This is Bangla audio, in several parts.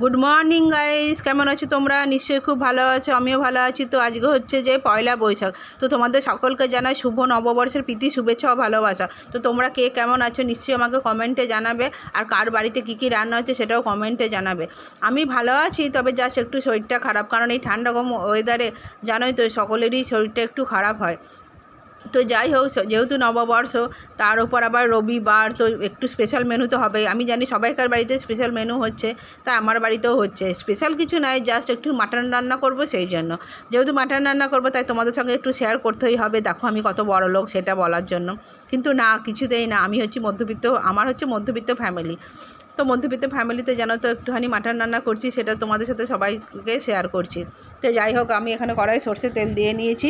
গুড মর্নিং গাইস কেমন আছো তোমরা? নিশ্চয়ই খুব ভালো আছো, আমিও ভালো আছি। তো আজকে হচ্ছে যে পয়লা বৈশাখ। তো তোমাদের সকলকে জানাই শুভ নববর্ষের প্রীতি, শুভেচ্ছা ও ভালোবাসা। তো তোমরা কে কেমন আছো নিশ্চয়ই আমাকে কমেন্টে জানাবে। আর কার বাড়িতে কী কী রান্না হচ্ছে সেটাও কমেন্টে জানাবে। আমি ভালো আছি, তবে জাস্ট একটু শরীরটা খারাপ। কারণ এই ঠান্ডা কম ওয়েদারে জানোই তো, সকলেরই শরীরটা একটু খারাপ হয়। তো যাই হোক যেহেতু নববর্ষ, তার উপর আবার রবিবার, তো একটু স্পেশাল মেনু তো হবে আমি জানি সবাইকার বাড়িতে স্পেশাল মেনু হচ্ছে, তা আমার বাড়িতেও হচ্ছে। স্পেশাল কিছু নয় জাস্ট একটু মাটন রান্না করব সেই জন্য। যেহেতু মাটন রান্না করব, তাই তোমাদের সঙ্গে একটু শেয়ার করতেই হবে, দেখো আমি কত বড় লোক সেটা বলার জন্য। কিন্তু না, কিছুতেই না, আমি হচ্ছি মধ্যবিত্ত, আমার হচ্ছে মধ্যবিত্ত ফ্যামিলি তো মধ্যবিত্ত ফ্যামিলিতে জানো তো একটুখানি মাটন রান্না করছি, সেটা তোমাদের সাথে সবাইকে শেয়ার করছি। তো যাই হোক, আমি এখানে কড়াই সর্ষে তেল দিয়ে নিয়েছি।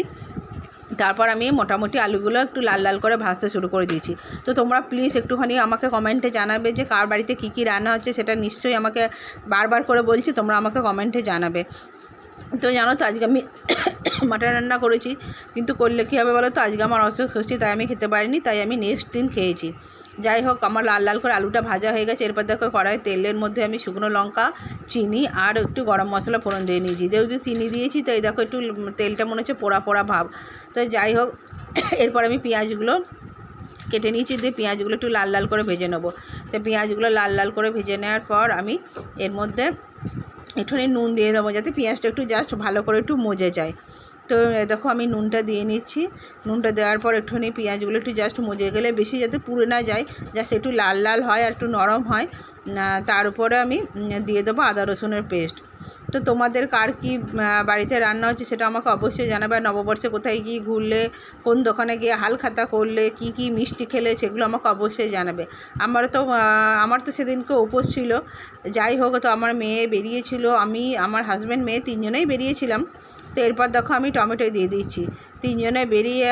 তারপর আমি মোটামুটি আলুগুলো একটু লাল লাল করে ভাজতে শুরু করে দিয়েছি। তো তোমরা প্লিজ একটুখানি আমাকে কমেন্টে জানাবে যে কার বাড়িতে কী কী রান্না হচ্ছে, সেটা নিশ্চয়ই আমাকে বারবার করে বলছি, তোমরা আমাকে কমেন্টে জানাবে। তো জানো তো, আজকে আমি মাটন রান্না করেছি, কিন্তু করলে কী হবে বলো তো আজকে আমার অসুখ ষষ্ঠী, তাই আমি খেতে পারিনি, তাই আমি নেক্সট দিন খেয়েছি। যাই হোক, আমার লাল লাল করে আলুটা ভাজা হয়ে গেছে, এরপর দেখো কড়াই তেলের মধ্যে আমি শুকনো লঙ্কা, চিনি আর একটু গরম মশলা ফোড়ন দিয়ে নিয়েছি। যেহেতু চিনি দিয়েছি, তাই দেখো একটু তেলটা মনে হচ্ছে পোড়া পোড়া ভাব। তো যাই হোক, এরপর আমি পেঁয়াজগুলো কেটে নিয়েছি, দিয়ে পেঁয়াজগুলো একটু লাল লাল করে ভেজে নেব। তো পেঁয়াজগুলো লাল লাল করে ভেজে নেওয়ার পর আমি এর মধ্যে একটুখানি নুন দিয়ে দেবো, যাতে পেঁয়াজটা একটু জাস্ট ভালো করে একটু মজে যায়। তো দেখো আমি নুনটা দিয়ে নিচ্ছি। নুনটা দেওয়ার পর একটুখানি পেঁয়াজগুলো একটু জাস্ট মজে গেলে বেশি যাতে পুড়ে না যায় জাস্ট একটু লাল লাল হয় আর একটু নরম হয়। তার উপরে আমি দিয়ে দেবো আদা রসুনের পেস্ট তো তোমাদের কার কী বাড়িতে রান্না হচ্ছে সেটা আমাকে অবশ্যই জানাবে। আর নববর্ষে কোথায় গিয়ে ঘুরলে, কোন দোকানে গিয়ে হালখাতা করলে, কি কি মিষ্টি খেলে সেগুলো আমাকে অবশ্যই জানাবে। আমার তো আমার তো সেদিনকে উপোস ছিল। যাই হোক, তো আমার মেয়ে বেরিয়েছিল। আমি, আমার হাজব্যান্ড মেয়ে তিনজনেই বেরিয়েছিলাম। তো এরপর দেখো আমি টমেটো দিয়ে দিচ্ছি। তিনজনে বেরিয়ে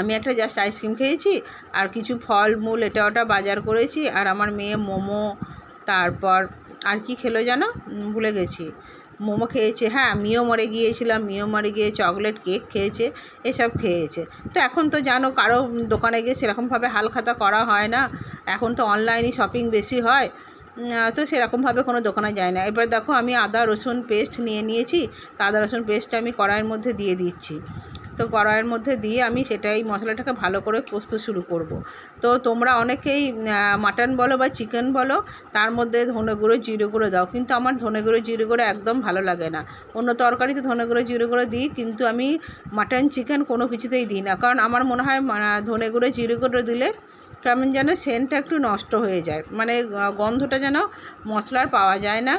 আমি একটা জাস্ট আইসক্রিম খেয়েছি, আর কিছু ফল মূল এটা ওটা বাজার করেছি। আর আমার মেয়ে মোমো, তারপর আর কি খেলো জানো? ভুলে গেছি। মোমো খেয়েছে হ্যাঁ আমিও মরে গিয়েছিলাম, মিও মরে গিয়ে চকলেট, কেক খেয়েছে, এসব খেয়েছে। তো এখন তো জানো, কারও দোকানে গিয়ে সেরকমভাবে হালখাতা করা হয় না। এখন তো অনলাইনে শপিং বেশি হয়। তো সেরকমভাবে কোনো দোকানে যায় না। এবার দেখো, আমি আদা, রসুন পেস্ট নিয়ে নিয়েছি। তা আদা, রসুন পেস্টটা আমি কড়াইয়ের মধ্যে দিয়ে দিচ্ছি। তো কড়াইয়ের মধ্যে দিয়ে আমি সেটাই মশলাটাকে ভালো করে কষতে শুরু করব। তো তোমরা অনেকেই মাটন বলো বা চিকেন বলো, তার মধ্যে ধনে গুঁড়ো, জিরে গুঁড়ো দাও। কিন্তু আমার ধনে গুঁড়ো, জিরে গুঁড়ো একদম ভালো লাগে না। অন্য তরকারিতে ধনে গুঁড়ো, জিরে গুঁড়ো দিই, কিন্তু আমি মাটন, চিকেন কোনো কিছুতেই দিই না। কারণ আমার মনে হয় মা- ধনে গুঁড়ো, জিরে গুঁড়ো দিলে কেমন যেন সেন্টটা একটু নষ্ট হয়ে যায়। মানে গন্ধটা যেন মশলার পাওয়া যায় না।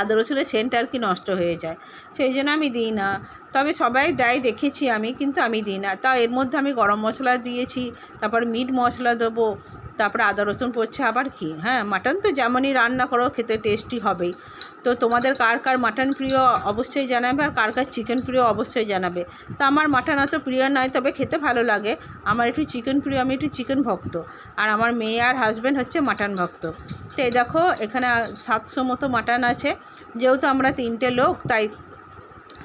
আদা রসুনের সেন্টটা আর কি নষ্ট হয়ে যায়। সেই জন্য আমি দিই না। তবে সবাই দেয়, দেখেছি আমি, কিন্তু আমি দিই না। তা এর মধ্যে আমি গরম মশলা দিয়েছি, তারপর মিট মশলা দেবো, তারপরে আদা রসুন পড়ছে, আবার কি? হ্যাঁ মাটন তো যেমনই রান্না করো, খেতে টেস্টি হবেই। তো তোমাদের কার কার মাটন প্রিয় অবশ্যই জানাবে আর কার কার চিকেন প্রিয় অবশ্যই জানাবে। তো আমার মাটন অত প্রিয় নয়, তবে খেতে ভালো লাগে। আমার একটু চিকেন প্রিয়, আমি একটু চিকেন ভক্ত। আর আমার মেয়ে আর হাজব্যান্ড হচ্ছে মাটন ভক্ত। তো এই দেখো, এখানে সাতশো মতো মাটন আছে। যেহেতু আমরা তিনটে লোক, তাই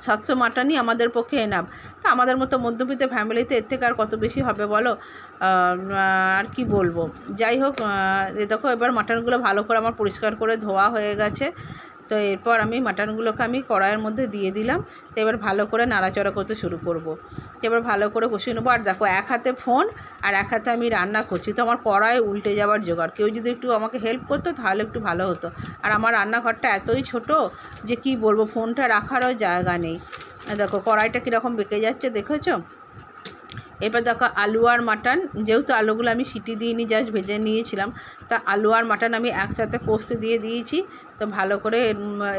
সাতশো মাটনই আমাদের পক্ষে এনাম তা আমাদের মতো মধ্যবিত্ত ফ্যামিলিতে এর থেকে আর কত বেশি হবে বলো? আর কি বলব? যাই হোক দেখো, এবার মাটনগুলো ভালো করে আমার পরিষ্কার করে ধোয়া হয়ে গেছে। তো এরপর আমি মাটনগুলোকে আমি কড়াইয়ের মধ্যে দিয়ে দিলাম। তো এবার ভালো করে নাড়াচাড়া করতে শুরু করব। এবার ভালো করে কষিয়ে নেব। আর দেখো, এক হাতে ফোন আর এক হাতে আমি রান্না করছি। তো আমার কড়াই উল্টে যাওয়ার জোগাড়। কেউ যদি একটু আমাকে হেল্প করতো, তাহলে একটু ভালো হতো। আর আমার রান্নাঘরটা এতই ছোট যে কি বলব, ফোনটা রাখারও জায়গা নেই। দেখো, কড়াইটা কীরকম বেঁকে যাচ্ছে, দেখেছ? এরপর দেখো আলু আর মাটন যেহেতু আলুগুলো আমি সিটি দিইনি জাস্ট ভেজে নিয়েছিলাম তা আলু আর মাটন আমি একসাথে কষতে দিয়ে দিয়েছি। তো ভালো করে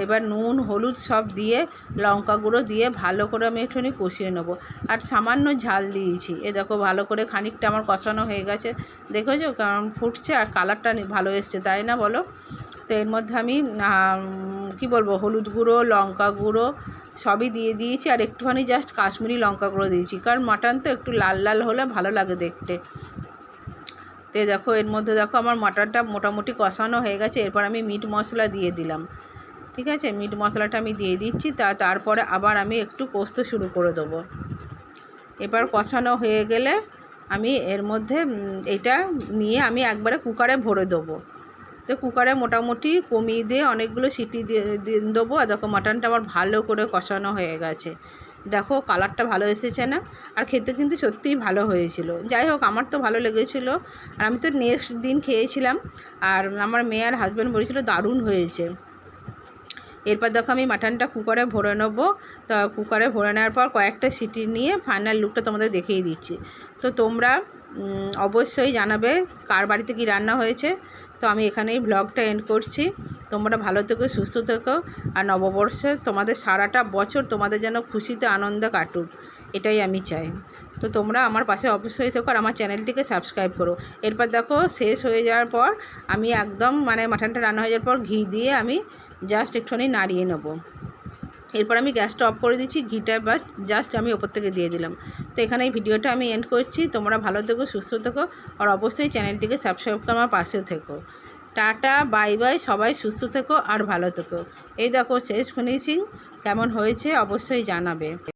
এবার নুন হলুদ সব দিয়ে লঙ্কা গুঁড়ো দিয়ে ভালো করে আমি একটুখানি কষিয়ে নেব। আর সামান্য ঝাল দিয়েছি। এ দেখো ভালো করে খানিকটা আমার কষানো হয়ে গেছে। দেখেছ কারণ ফুটছে আর কালারটা ভালো এসছে তাই না বলো? তো এর মধ্যে আম, কি বলব হলুদ গুঁড়ো লঙ্কা গুঁড়ো সবই দিয়ে দিয়েছি আর একটুখানি জাস্ট কাশ্মীরি লঙ্কা গুঁড়ো দিয়েছি। কারণ মাটন তো একটু লাল লাল হলে ভালো লাগে দেখতে। তো দেখো, এর মধ্যে দেখো আমার মাটনটা মোটামুটি কষানো হয়ে গেছে। এরপর আমি মিট মশলা দিয়ে দিলাম। ঠিক আছে? মিট মশলাটা আমি দিয়ে দিচ্ছি। তা তারপরে আবার আমি একটু কষতে শুরু করে দেবো। এবার কষানো হয়ে গেলে আমি এর মধ্যে এটা নিয়ে আমি একবারে কুকারে ভরে দেবো। তো কুকারে মোটামুটি কমিয়ে দিয়ে অনেকগুলো সিটি দিয়ে দেবো। আর দেখো মাটনটা আমার ভালো করে কষানো হয়ে গেছে। দেখো কালারটা ভালো এসেছে না? আর খেতে কিন্তু সত্যিই ভালো হয়েছিল। যাই হোক, আমার তো ভালো লেগেছিল। আর আমি তো নেক্সট দিন খেয়েছিলাম। আর আমার মেয়ে আর হাজব্যান্ড বলেছিল দারুণ হয়েছে। এরপর দেখো আমি মাটনটা কুকারে ভরে নেব। তা কুকারে ভরে নেওয়ার পর কয়েকটা সিটি নিয়ে ফাইনাল লুকটা তোমাদের দেখিয়ে দিচ্ছি। তো তোমরা অবশ্যই জানাবে কার বাড়িতে কি রান্না হয়েছে। তো আমি এখানেই ব্লগটা এন্ড করছি। তোমরা ভালো থেকো, সুস্থ থেকো। আর নববর্ষে তোমাদের সারাটা বছর তোমাদের যেন খুশিতে আনন্দ কাটুক, এটাই আমি চাই। তো তোমরা আমার পাশে অবশ্যই থেকো আর আমার চ্যানেলটিকে সাবস্ক্রাইব করো। এরপর দেখো, শেষ হয়ে যাওয়ার পর আমি একদম মানে মাটনটা রান্না হয়ে যাওয়ার পর ঘি দিয়ে আমি জাস্ট একটুখানি নাড়িয়ে নেব। এরপর আমি গ্যাসটা অফ করে দিচ্ছি, ঘিটা বা জাস্ট আমি ওপর থেকে দিয়ে দিলাম। তো এখানে এই ভিডিওটা আমি এন্ড করছি। তোমরা ভালো থেকো, সুস্থ থেকো, আর অবশ্যই চ্যানেলটিকে সাবস্ক্রাইব করে, আমার পাশে থেকো। টাটা বাই বাই সবাই সুস্থ থেকো আর ভালো থেকো। এই দেখো, শেষ ফিনিশিং কেমন হয়েছে অবশ্যই জানাবে।